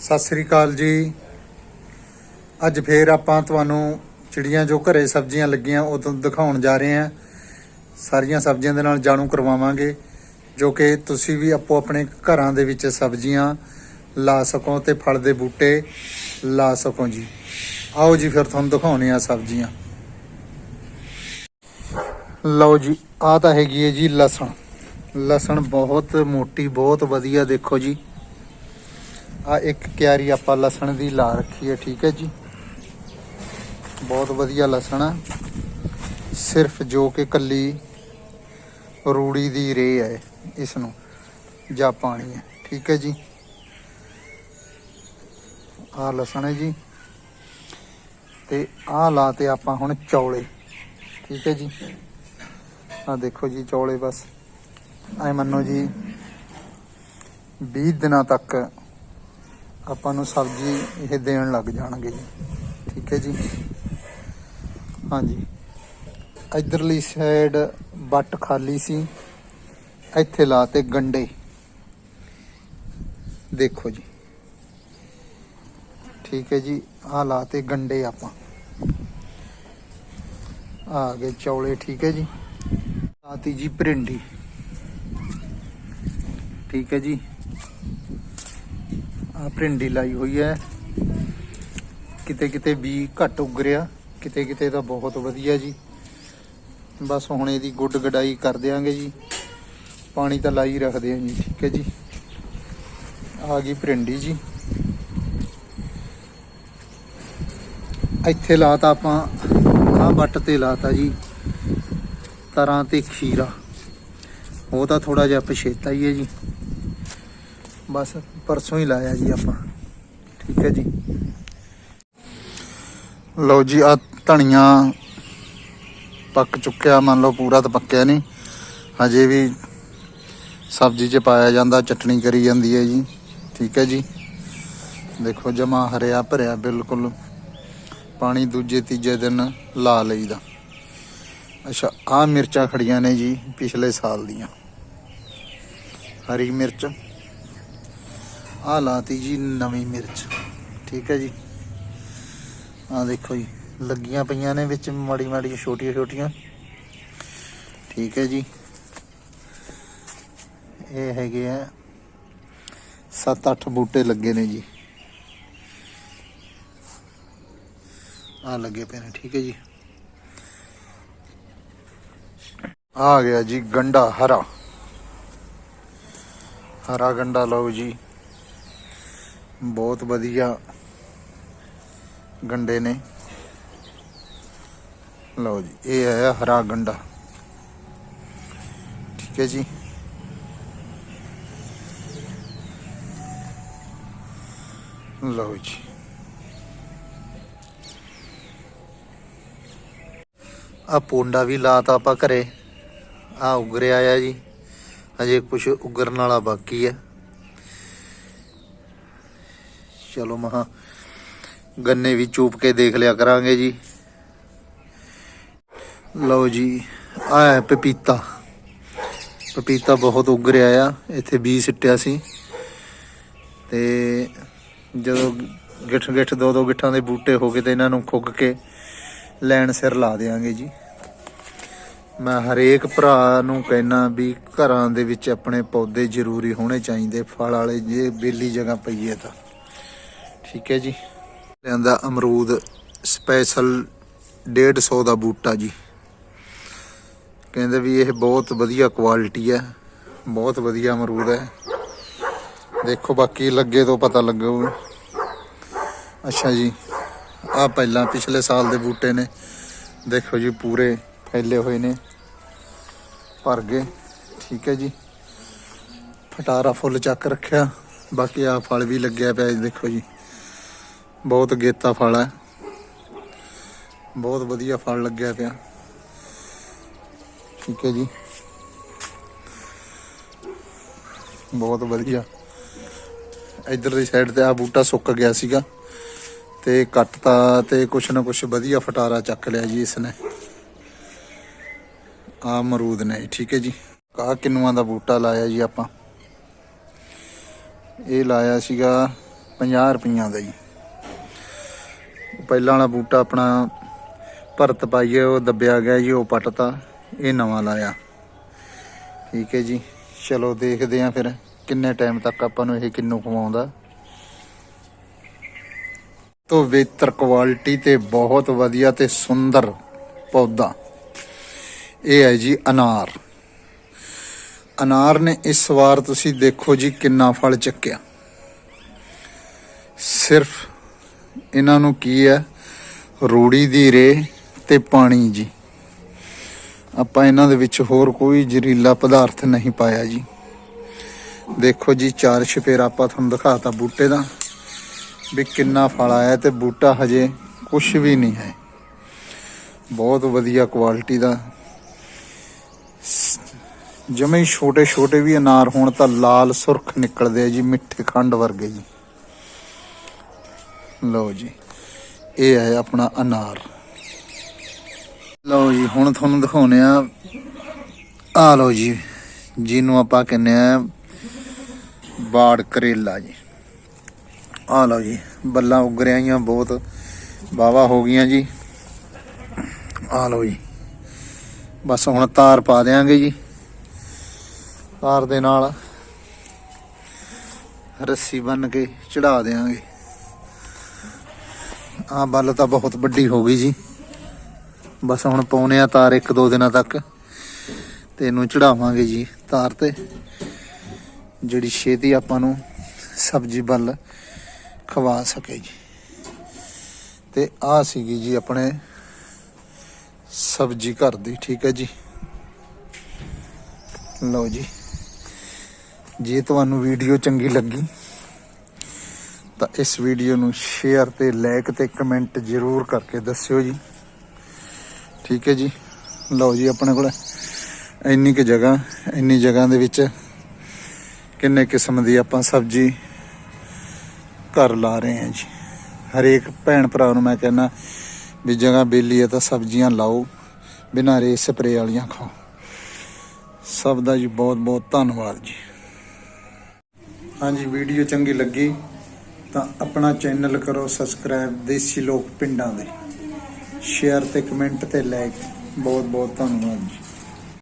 ਸਤਿ ਸ੍ਰੀ ਅਕਾਲ ਜੀ। ਅੱਜ ਫੇਰ ਆਪਾਂ ਤੁਹਾਨੂੰ ਚਿੜੀਆਂ ਜੋ ਘਰੇ ਸਬਜ਼ੀਆਂ ਲੱਗੀਆਂ ਉਹ ਤੁਹਾਨੂੰ ਦਿਖਾਉਣ ਜਾ ਰਹੇ ਹਾਂ। ਸਾਰੀਆਂ ਸਬਜ਼ੀਆਂ ਦੇ ਨਾਲ ਜਾਣੂ ਕਰਵਾਵਾਂਗੇ, ਜੋ ਕਿ ਤੁਸੀਂ ਵੀ ਆਪੋ ਆਪਣੇ ਘਰਾਂ ਦੇ ਵਿੱਚ ਸਬਜ਼ੀਆਂ ਲਾ ਸਕੋ ਤੇ ਫਲ ਦੇ ਬੂਟੇ ਲਾ ਸਕੋ ਜੀ। ਆਓ ਜੀ, ਫਿਰ ਤੁਹਾਨੂੰ ਦਿਖਾਉਣੇ ਆ ਸਬਜ਼ੀਆਂ। ਲਓ ਜੀ ਆ ਤਾਂ ਹੈਗੀ ਹੈ ਜੀ ਲਸਣ। ਲਸਣ ਬਹੁਤ ਮੋਟੀ, ਬਹੁਤ ਵਧੀਆ ਦੇਖੋ ਜੀ। ਆ ਇੱਕ ਕਿਆਰੀ ਆਪਾਂ ਲਸਣ ਦੀ ਲਾ ਰੱਖੀ ਹੈ, ਠੀਕ ਹੈ ਜੀ। ਬਹੁਤ ਵਧੀਆ ਲਸਣ ਆ। ਸਿਰਫ ਜੋ ਕਿ ਕੱਲੀ ਰੂੜੀ ਦੀ ਰੇ ਹੈ ਇਸ ਨੂੰ, ਜਾਂ ਪਾਣੀ ਹੈ, ਠੀਕ ਹੈ ਜੀ। ਆ ਲਸਣ ਹੈ ਜੀ। ਤੇ ਆ ਲਾਤੇ ਆਪਾਂ ਹੁਣ ਚੌਲੇ, ਠੀਕ ਹੈ ਜੀ। ਆ ਦੇਖੋ ਜੀ ਚੌਲੇ ਬਸ। ਐ ਮੰਨੋ ਜੀ 20 ਦਿਨਾਂ ਤੱਕ ਆਪਾਂ ਨੂੰ ਸਬਜ਼ੀ ਇਹ ਦੇਣ ਲੱਗ ਜਾਣਗੇ ਜੀ। ਠੀਕ ਹੈ ਜੀ। ਹਾਂਜੀ। ਇਧਰਲੀ ਸਾਈਡ ਬੱਟ ਖਾਲੀ ਸੀ। ਇੱਥੇ ਲਾਤੇ ਗੰਡੇ। ਦੇਖੋ ਜੀ। ਠੀਕ ਹੈ ਜੀ। ਆ ਲਾਤੇ ਗੰਡੇ ਆਪਾਂ। ਆ ਗਏ ਚੌਲੇ, ਠੀਕ ਹੈ ਜੀ। ਆਤੀ ਜੀ ਭਰਿੰਡੀ ਠੀਕ ਹੈ ਜੀ। ਆ ਭਰਿੰਡੀ ਲਾਈ ਹੋਈ ਹੈ। ਕਿਤੇ ਕਿਤੇ ਵੀ ਘੱਟ ਉੱਗ ਰਿਹਾ। ਕਿਤੇ ਕਿਤੇ ਤਾਂ ਬਹੁਤ ਵਧੀਆ ਜੀ। ਬਸ ਹੁਣ ਇਹਦੀ ਗੁੱਡ ਗਡਾਈ ਕਰ ਦਿਆਂਗੇ ਜੀ। ਪਾਣੀ ਤਾਂ ਲਾਈ ਰੱਖਦੇ ਆਂ ਜੀ, ਠੀਕ ਹੈ ਜੀ। ਆ ਗਈ ਭਰਿੰਡੀ ਜੀ। ਇੱਥੇ ਲਾਤਾ ਆਪਾਂ ਆ ਬੱਟ ਤੇ ਲਾਤਾ ਜੀ। ਤਰਾਂ ਤੇ ਖੀਰਾ। ਉਹ ਤਾਂ ਥੋੜਾ ਜਿਹਾ ਪਛੇਤਾ ਹੀ ਹੈ ਜੀ। ਬਸ ਪਰਸੋਂ ਹੀ ਲਾਇਆ ਜੀ ਆਪਾਂ। ਠੀਕ ਹੈ ਜੀ। ਲਓ ਜੀ ਆ ਧਨੀਆ ਪੱਕ ਚੁੱਕਿਆ, ਮੰਨ ਲਓ ਪੂਰਾ ਤਾਂ ਪੱਕਿਆ ਨਹੀਂ। ਹਜੇ ਵੀ ਸਬਜ਼ੀ 'ਚ ਪਾਇਆ ਜਾਂਦਾ, ਚਟਣੀ ਕਰੀ ਜਾਂਦੀ ਹੈ ਜੀ। ਠੀਕ ਹੈ ਜੀ। ਦੇਖੋ, ਜਮਾ ਹਰਿਆ ਭਰਿਆ ਬਿਲਕੁਲ। ਪਾਣੀ ਦੂਜੇ, ਤੀਜੇ ਦਿਨ ਲਾ ਲਈਦਾ। ਅੱਛਾ ਆ ਮਿਰਚਾਂ ਖੜੀਆਂ ਨੇ ਜੀ, ਪਿਛਲੇ ਸਾਲ ਦੀਆਂ। ਹਰੀ ਮਿਰਚ। ਆ ਲਾਤੀ ਜੀ ਨਵੀਂ ਮਿਰਚ। ਠੀਕ ਹੈ ਜੀ। ਆ ਦੇਖੋ ਜੀ, ਲੱਗੀਆਂ ਪਈਆਂ ਨੇ ਵਿੱਚ ਮਾੜੀ ਮਾੜੀ ਛੋਟੀਆਂ ਛੋਟੀਆਂ। ਠੀਕ ਹੈ ਜੀ। ਇਹ ਹੈਗੇ ਆ 7-8 ਬੂਟੇ ਲੱਗੇ ਨੇ ਜੀ। ਆ ਲੱਗੇ ਪਏ ਨੇ, ਠੀਕ ਹੈ ਜੀ। ਆ ਗਿਆ ਜੀ ਗੰਡਾ ਹਰਾ। ਹਰਾ ਗੰਡਾ ਲਓ ਜੀ। ਬਹੁਤ ਵਧੀਆ ਗੰਡੇ ਨੇ। ਲਓ ਜੀ, ਇਹ ਹੈ ਹਰਾ ਗੰਡਾ। ਠੀਕ ਹੈ ਜੀ। ਲਓ ਜੀ। ਆ ਪੋਂਡਾ ਵੀ ਲਾਤਾ ਆਪਾਂ ਘਰੇ। ਆ ਉਗਰਿਆ ਆ ਜੀ। ਹਜੇ ਕੁਝ ਉਗਰਨ ਵਾਲਾ ਬਾਕੀ ਹੈ ਚਲੋ ਮਹਾ, ਗੰਨੇ ਵੀ ਚੂਪ ਕੇ ਦੇਖ ਲਿਆ ਕਰਾਂਗੇ ਜੀ। ਲਓ ਜੀ ਆ ਹੈ ਪਪੀਤਾ। ਪਪੀਤਾ ਬਹੁਤ ਉਗ ਰਿਹਾ ਆ, ਇੱਥੇ ਬੀ ਸਿੱਟਿਆ ਸੀ। ਤੇ ਜਦੋਂ ਗਿੱਠ ਗਿੱਠ, ਦੋ ਦੋ ਗਿੱਠਾਂ ਦੇ ਬੂਟੇ ਹੋ ਗਏ ਤੇ ਇਹਨਾਂ ਨੂੰ ਖੁੱਕ ਕੇ ਲੈਣ ਸਿਰ ਲਾ ਦੇਾਂਗੇ ਜੀ। ਮੈਂ ਹਰੇਕ ਭਰਾ ਨੂੰ ਕਹਿਣਾ ਵੀ ਘਰਾਂ ਦੇ ਵਿੱਚ ਆਪਣੇ ਪੌਦੇ ਜ਼ਰੂਰੀ ਹੋਣੇ ਚਾਹੀਦੇ, ਫਲ ਵਾਲੇ ਜੇ ਬੇਲੀ ਜਗ੍ਹਾ ਪਈਏ ਤਾਂ। ਠੀਕ ਹੈ ਜੀ। ਲਿਆਂਦਾ ਅਮਰੂਦ ਸਪੈਸ਼ਲ 150 ਦਾ ਬੂਟਾ ਜੀ। ਕਹਿੰਦੇ ਵੀ ਇਹ ਬਹੁਤ ਵਧੀਆ ਕੁਆਲਿਟੀ ਹੈ, ਬਹੁਤ ਵਧੀਆ ਅਮਰੂਦ ਹੈ। ਦੇਖੋ ਬਾਕੀ ਲੱਗੇ ਤੋਂ ਪਤਾ ਲੱਗੂ। ਅੱਛਾ ਜੀ, ਆ ਪਹਿਲਾਂ ਪਿਛਲੇ ਸਾਲ ਦੇ ਬੂਟੇ ਨੇ। ਦੇਖੋ ਜੀ, ਪੂਰੇ ਫੈਲੇ ਹੋਏ ਨੇ। ਭਰ ਗਏ, ਠੀਕ ਹੈ ਜੀ। ਫਟਾਰਾ ਫੁੱਲ ਚੱਕ ਰੱਖਿਆ, ਬਾਕੀ ਆ ਫਲ ਵੀ ਲੱਗਿਆ ਪਿਆ ਜੀ, ਦੇਖੋ ਜੀ। ਬਹੁਤ ਗੇਤਾ ਫਲ ਹੈ। ਬਹੁਤ ਵਧੀਆ ਫਲ ਲੱਗਿਆ ਪਿਆ। ਠੀਕ ਹੈ ਜੀ। ਬਹੁਤ ਵਧੀਆ। ਇਧਰ ਦੀ ਸਾਈਡ ਤੇ ਆ ਬੂਟਾ ਸੁੱਕ ਗਿਆ ਸੀਗਾ ਤੇ ਕੱਟਤਾ ਤੇ ਕੁਛ ਨਾ ਕੁਛ ਵਧੀਆ ਫਟਾਰਾ ਚੱਕ ਲਿਆ ਜੀ ਇਸਨੇ। ਆ ਅਮਰੂਦ ਨੇ ਠੀਕ ਹੈ ਜੀ। ਕਾ ਕਿਨੂਆਂ ਦਾ ਬੂਟਾ ਲਾਇਆ ਜੀ ਆਪਾਂ। ਇਹ ਲਾਇਆ ਸੀਗਾ 50 ਰੁਪਈਆਂ ਦਾ ਜੀ। ਪਹਿਲਾਂ ਵਾਲਾ ਬੂਟਾ ਆਪਣਾ ਭਰਤ ਪਾਈਏ, ਉਹ ਦੱਬਿਆ ਗਿਆ ਜੀ, ਉਹ ਪੱਟਤਾ, ਇਹ ਨਵਾਂ ਲਾਇਆ। ਠੀਕ ਹੈ ਜੀ। ਚਲੋ ਦੇਖਦੇ ਆਂ ਫਿਰ ਕਿੰਨੇ ਟਾਈਮ ਤੱਕ ਆਪਾਂ ਨੂੰ ਇਹ ਕਿੰਨੂ ਖਵਾਉਂਦਾ। ਤੋਂ ਬਿਹਤਰ ਕੁਆਲਿਟੀ ਤੇ ਬਹੁਤ ਵਧੀਆ ਤੇ ਸੁੰਦਰ ਪੌਦਾ। ਇਹ ਹੈ ਜੀ ਅਨਾਰ। ਅਨਾਰ ਨੇ ਇਸ ਵਾਰ ਤੁਸੀਂ ਦੇਖੋ ਜੀ ਕਿੰਨਾ ਫਲ ਚੱਕਿਆ। ਸਿਰਫ ਇਹਨਾਂ ਨੂੰ ਕੀ ਹੈ? ਰੂੜੀ ਦੀ ਰੇ ਤੇ ਪਾਣੀ ਜੀ। ਆਪਾਂ ਇਹਨਾਂ ਦੇ ਵਿੱਚ ਹੋਰ ਕੋਈ ਜ਼ਹਿਰੀਲਾ ਪਦਾਰਥ ਨਹੀਂ ਪਾਇਆ ਜੀ। ਦੇਖੋ ਜੀ, ਚਾਰ ਛਪੇਰਾ ਆਪਾਂ ਤੁਹਾਨੂੰ ਦਿਖਾਤਾ ਬੂਟੇ ਦਾ। ਵੀ ਕਿੰਨਾ ਫਲ ਆਇਆ ਤੇ ਬੂਟਾ ਹਜੇ ਕੁਝ ਵੀ ਨਹੀਂ ਹੈ। ਬਹੁਤ ਵਧੀਆ ਕੁਆਲਿਟੀ ਦਾ। ਜਮੇ ਛੋਟੇ ਛੋਟੇ ਵੀ ਅਨਾਰ ਹੋਣ ਤਾਂ ਲਾਲ ਸੁਰਖ ਨਿਕਲਦੇ ਆ ਜੀ, ਮਿੱਠੇ ਖੰਡ ਵਰਗੇ ਜੀ। ਲਓ ਜੀ, ਇਹ ਹੈ ਆਪਣਾ ਅਨਾਰ। ਲਓ ਜੀ, ਹੁਣ ਤੁਹਾਨੂੰ ਦਿਖਾਉਨੇ ਆ ਆ ਲਓ ਜੀ, ਜਿਹਨੂੰ ਆਪਾਂ ਕਹਿੰਦੇ ਆ ਬਾੜ ਕਰੇਲਾ ਜੀ। ਆ ਲਓ ਜੀ, ਬੱਲਾਂ ਉੱਗ ਰਹੀਆਂ ਬਹੁਤ ਵਾਵਾ ਹੋ ਗਈਆਂ ਜੀ। ਆ ਲਓ ਜੀ, ਬਸ ਹੁਣ ਤਾਰ ਪਾ ਦੇਾਂਗੇ ਜੀ। ਤਾਰ ਦੇ ਨਾਲ ਰੱਸੀ ਬੰਨ ਕੇ ਚੜਾ ਦੇਾਂਗੇ ਆ ਬੱਲ ਤਾਂ ਬਹੁਤ ਵੱਡੀ ਹੋ ਗਈ ਜੀ। ਬਸ ਹੁਣ ਪਾਉਨੇ ਆ ਤਾਰ ਇੱਕ ਦੋ ਦਿਨਾਂ ਤੱਕ। ਤੇ ਇਹਨੂੰ ਚੜਾਵਾਂਗੇ ਜੀ ਤਾਰ ਤੇ। ਜਿਹੜੀ ਛੇਤੀ ਆਪਾਂ ਨੂੰ ਸਬਜ਼ੀ ਬੱਲ ਖਵਾ ਸਕੇ ਜੀ। ਤੇ ਆ ਸੀਗੀ ਜੀ ਆਪਣੇ ਸਬਜ਼ੀ ਘਰ ਦੀ, ਠੀਕ ਹੈ ਜੀ। ਲਓ ਜੀ। ਜੇ ਤੁਹਾਨੂੰ ਵੀਡੀਓ ਚੰਗੀ ਲੱਗੀ ਤਾਂ ਇਸ ਵੀਡੀਓ ਨੂੰ ਸ਼ੇਅਰ ਤੇ ਲਾਈਕ ਤੇ ਕਮੈਂਟ ਜ਼ਰੂਰ ਕਰਕੇ ਦੱਸਿਓ ਜੀ। ਠੀਕ ਹੈ ਜੀ। ਲਓ ਜੀ, ਆਪਣੇ ਕੋਲ ਇੰਨੀ ਕੁ ਜਗ੍ਹਾ, ਇੰਨੀ ਜਗ੍ਹਾ ਦੇ ਵਿੱਚ ਕਿੰਨੇ ਕਿਸਮ ਦੀ ਆਪਾਂ ਸਬਜ਼ੀ ਘਰ ਲਾ ਰਹੇ ਹਾਂ ਜੀ। ਹਰੇਕ ਭੈਣ ਭਰਾ ਨੂੰ ਮੈਂ ਕਹਿੰਦਾ ਵੀ ਜਗ੍ਹਾ ਬੇਲੀ ਹੈ ਤਾਂ ਸਬਜ਼ੀਆਂ ਲਾਓ, ਬਿਨਾਂ ਰੇ ਸਪਰੇ ਵਾਲੀਆਂ ਖਾਓ। ਸਭ ਦਾ ਜੀ ਬਹੁਤ ਬਹੁਤ ਧੰਨਵਾਦ ਜੀ। ਹਾਂਜੀ, ਵੀਡੀਓ ਚੰਗੀ ਲੱਗੀ ਤਾਂ ਆਪਣਾ ਚੈਨਲ ਕਰੋ ਸਬਸਕ੍ਰਾਈਬ ਦੇਸੀ ਲੋਕ ਪਿੰਡਾਂ ਦੇ। ਸ਼ੇਅਰ ਤੇ ਕਮੈਂਟ ਤੇ ਲਾਈਕ ਬਹੁਤ ਬਹੁਤ ਧੰਨਵਾਦ ਜੀ।